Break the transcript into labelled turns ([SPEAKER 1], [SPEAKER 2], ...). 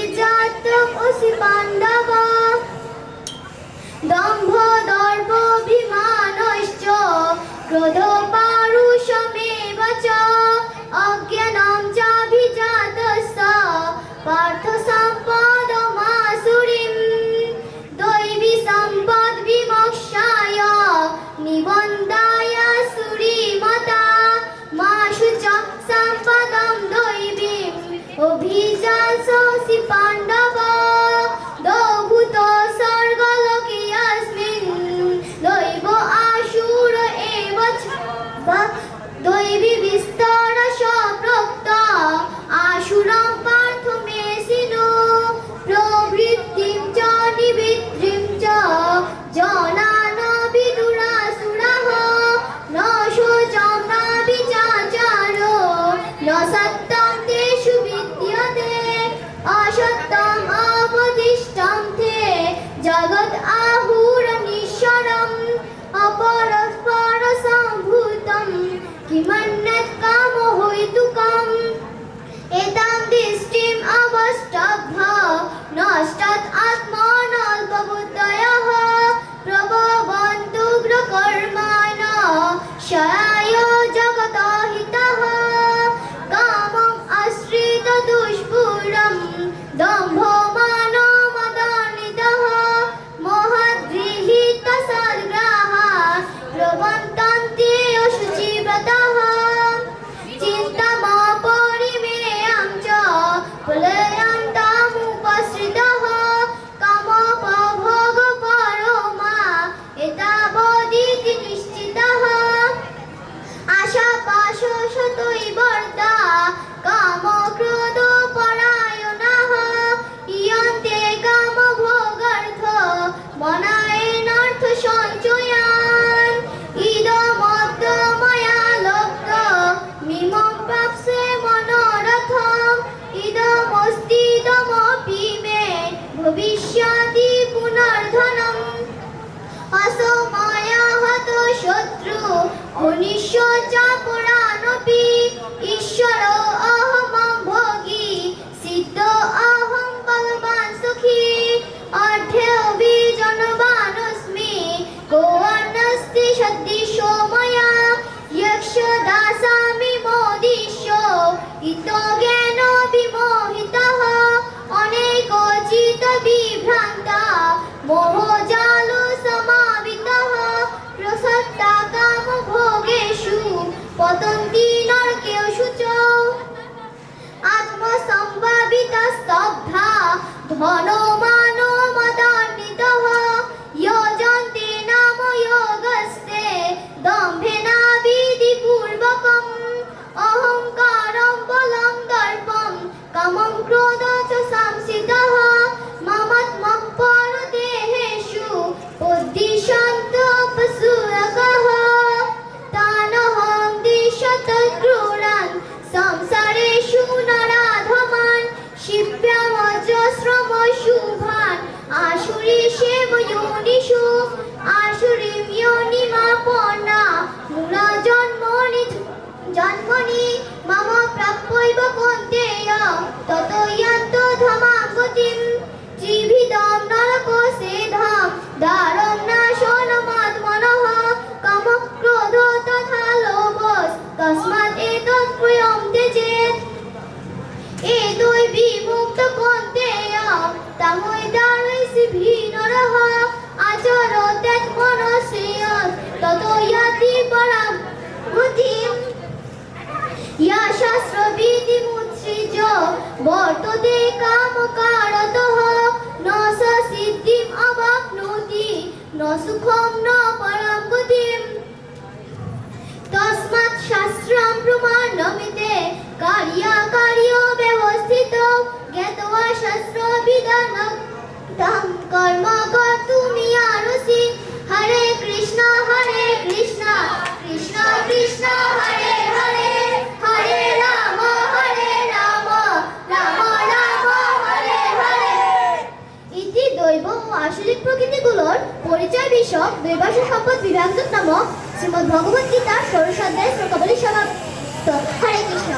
[SPEAKER 1] পারিজাতক অসি পাণ্ডব। দম্ভ দর্প বিমানশ্চ ক্রোধ পারুষমেব চ অজ্ঞান কিমন্যৎ কাম হইতুকম। এদাম দৃষ্টিম অবষ্টভ্য নষ্টাৎ আত্মনল্পবুদ্ধয়ः প্রভবন্তুগ্রকর্মাণ শয়ায় জগতহিতः Apple মনুষ্য যা পুরাণবি ঈশ্বর অহমং ভোগী, সিদ্ধ অহং ভগবান সুখী অর্থে অভি জনবানস্মি গোয়ানস্তি সদৃশো ময়া যক্ষ দাসামি মোদিশ্য ইতো ধনমান ততো ইয়ন্ত ধমাগতিম জীবিতম নরকসেধম দারং নাশন মনহ তথা লোভস। তস্মাৎ এতৎ প্রিয়ম তেজেত এতৈ বিমুক্ত কন্তেয়। তামৈ দারৈসি ভিনরহ। ততো ইয়াতি পরাম গতিম ইয়া শাস্ত্রবিধি বর্ততে কাম কারতঃ ন সিদ্ধিম ন সুখম ন প্রকৃতিগুলোর পরিচয় বিষয়ক দুর্বাসী সম্পদ বিভাগ নামক শ্রীমদ ভগবত গীতা শ্লোকাবলী সমাপ্ত। হরে কৃষ্ণ।